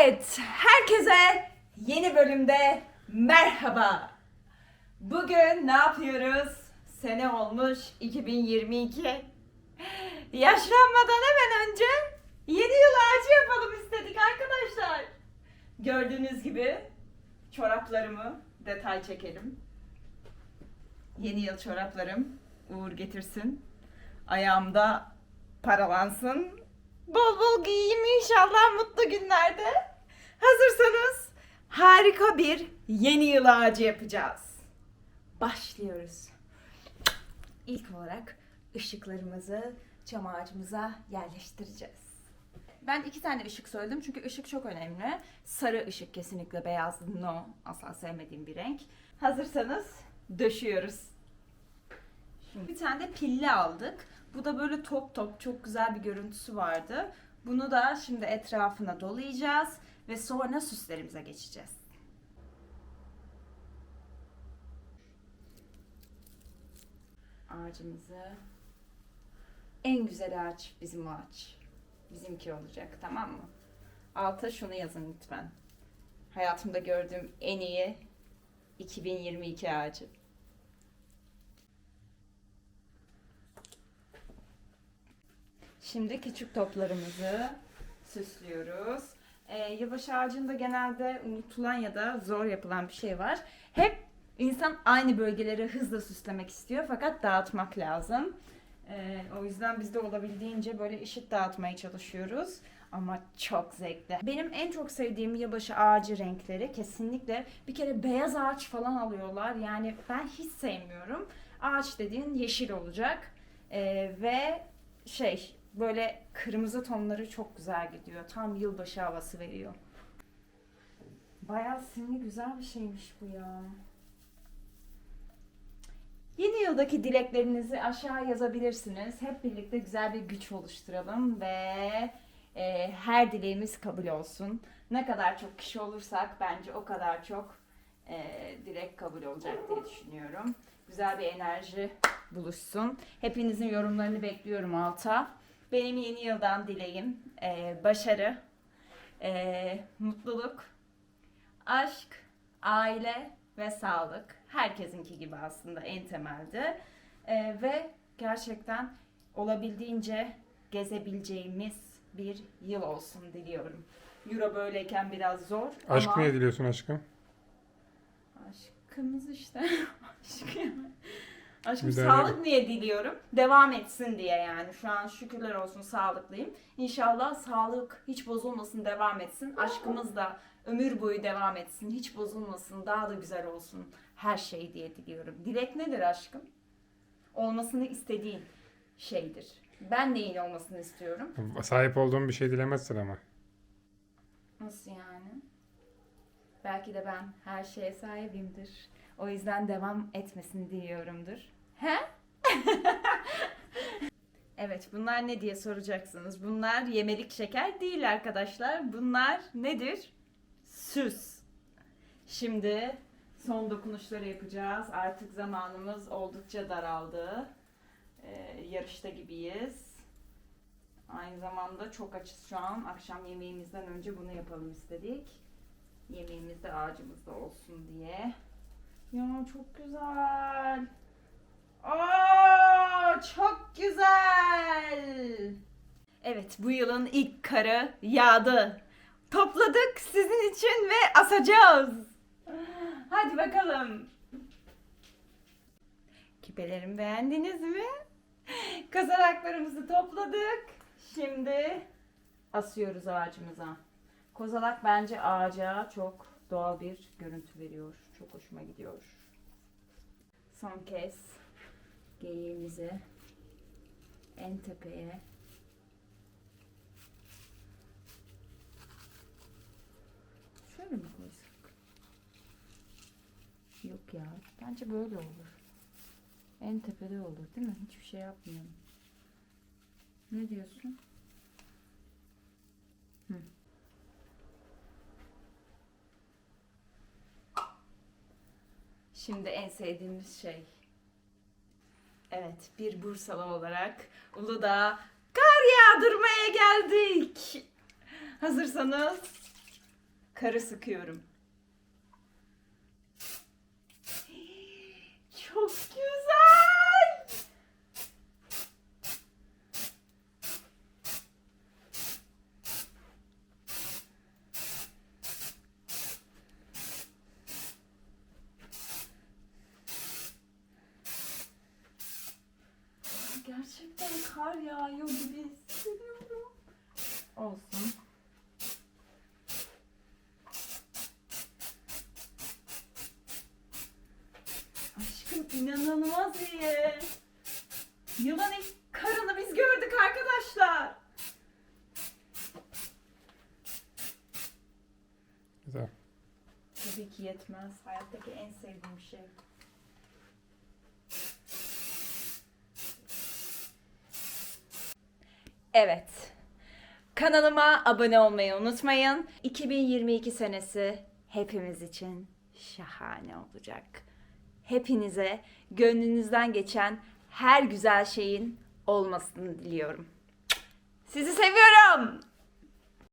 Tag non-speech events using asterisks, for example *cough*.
Evet, herkese yeni bölümde merhaba. Bugün ne yapıyoruz? Sene olmuş 2022. Yaşlanmadan hemen önce yeni yıl ağacı yapalım istedik arkadaşlar. Gördüğünüz gibi çoraplarımı detay çekelim. Yeni yıl çoraplarım uğur getirsin. Ayağımda paralansın. Bol bol giyeyim inşallah mutlu günlerde. Hazırsanız harika bir yeni yıl ağacı yapacağız. Başlıyoruz. İlk olarak ışıklarımızı çam ağacımıza yerleştireceğiz. Ben iki tane ışık söyledim çünkü ışık çok önemli. Sarı ışık kesinlikle beyaz no. Asla sevmediğim bir renk. Hazırsanız döşüyoruz. Şimdi bir tane de pilli aldık. Bu da böyle top top çok güzel bir görüntüsü vardı. Bunu da şimdi etrafına dolayacağız ve sonra süslerimize geçeceğiz. Ağacımızı en güzel ağaç bizim ağaç. Bizimki olacak tamam mı? Alta şunu yazın lütfen. Hayatımda gördüğüm en iyi 2022 ağacı. Şimdi küçük toplarımızı süslüyoruz. Ee, yılbaşı ağacında genelde unutulan ya da zor yapılan bir şey var. Hep insan aynı bölgeleri hızla süslemek istiyor fakat dağıtmak lazım. Ee, o yüzden biz de olabildiğince böyle eşit dağıtmaya çalışıyoruz. Ama çok zevkli. Benim en çok sevdiğim yılbaşı ağacı renkleri kesinlikle bir kere beyaz ağaç falan alıyorlar. Yani ben hiç sevmiyorum. Ağaç dediğin yeşil olacak. Ee, ve şey böyle kırmızı tonları çok güzel gidiyor. Tam yılbaşı havası veriyor. Bayağı simli güzel bir şeymiş bu ya. Yeni yıldaki dileklerinizi aşağı yazabilirsiniz. Hep birlikte güzel bir güç oluşturalım ve e, her dileğimiz kabul olsun. Ne kadar çok kişi olursak bence o kadar çok e, dilek kabul olacak diye düşünüyorum. Güzel bir enerji buluşsun. Hepinizin yorumlarını bekliyorum alta. Benim yeni yıldan dileğim e, başarı, e, mutluluk, aşk, aile ve sağlık. Herkesinki gibi aslında en temelde. E, ve gerçekten olabildiğince gezebileceğimiz bir yıl olsun diliyorum. Euro böyleyken biraz zor Aşk ama... niye diliyorsun aşkım? Aşkımız işte. *laughs* Aşk ya. Aşkım daha sağlık niye diliyorum? Devam etsin diye yani. Şu an şükürler olsun sağlıklıyım. İnşallah sağlık hiç bozulmasın, devam etsin. Aşkımız da ömür boyu devam etsin, hiç bozulmasın, daha da güzel olsun. Her şey diye diliyorum. Dilek nedir aşkım? Olmasını istediğin şeydir. Ben neyin olmasını istiyorum? Sahip olduğum bir şey dilemezsin ama. Nasıl yani? Belki de ben her şeye sahibimdir. O yüzden devam etmesini diliyorumdur. He? *laughs* evet bunlar ne diye soracaksınız. Bunlar yemelik şeker değil arkadaşlar. Bunlar nedir? Süs. Şimdi son dokunuşları yapacağız. Artık zamanımız oldukça daraldı. Ee, yarışta gibiyiz. Aynı zamanda çok açız şu an. Akşam yemeğimizden önce bunu yapalım istedik. Yemeğimiz de ağacımızda olsun diye. Ya çok güzel. Aa, çok güzel. Evet, bu yılın ilk karı yağdı. Topladık sizin için ve asacağız. Hadi bakalım. Küpelerimi beğendiniz mi? Kozalaklarımızı topladık. Şimdi asıyoruz ağacımıza. Kozalak bence ağaca çok doğal bir görüntü veriyor. Çok hoşuma gidiyor. Son kez geyiğimizi en tepeye şöyle mi koysak? Yok ya. Bence böyle olur. En tepede olur değil mi? Hiçbir şey yapmıyorum. Ne diyorsun? Şimdi en sevdiğimiz şey. Evet, bir Bursalı olarak Uludağ'a kar yağdırmaya geldik. Hazırsanız Karı sıkıyorum. Çok güzel. Gerçekten kar yağıyor gibi hissediyorum. Olsun. Aşkım inanılmaz iyi. Yılan ilk karını biz gördük arkadaşlar. Güzel. Tabii ki yetmez. Hayattaki en sevdiğim şey. Evet. Kanalıma abone olmayı unutmayın. 2022 senesi hepimiz için şahane olacak. Hepinize gönlünüzden geçen her güzel şeyin olmasını diliyorum. Sizi seviyorum.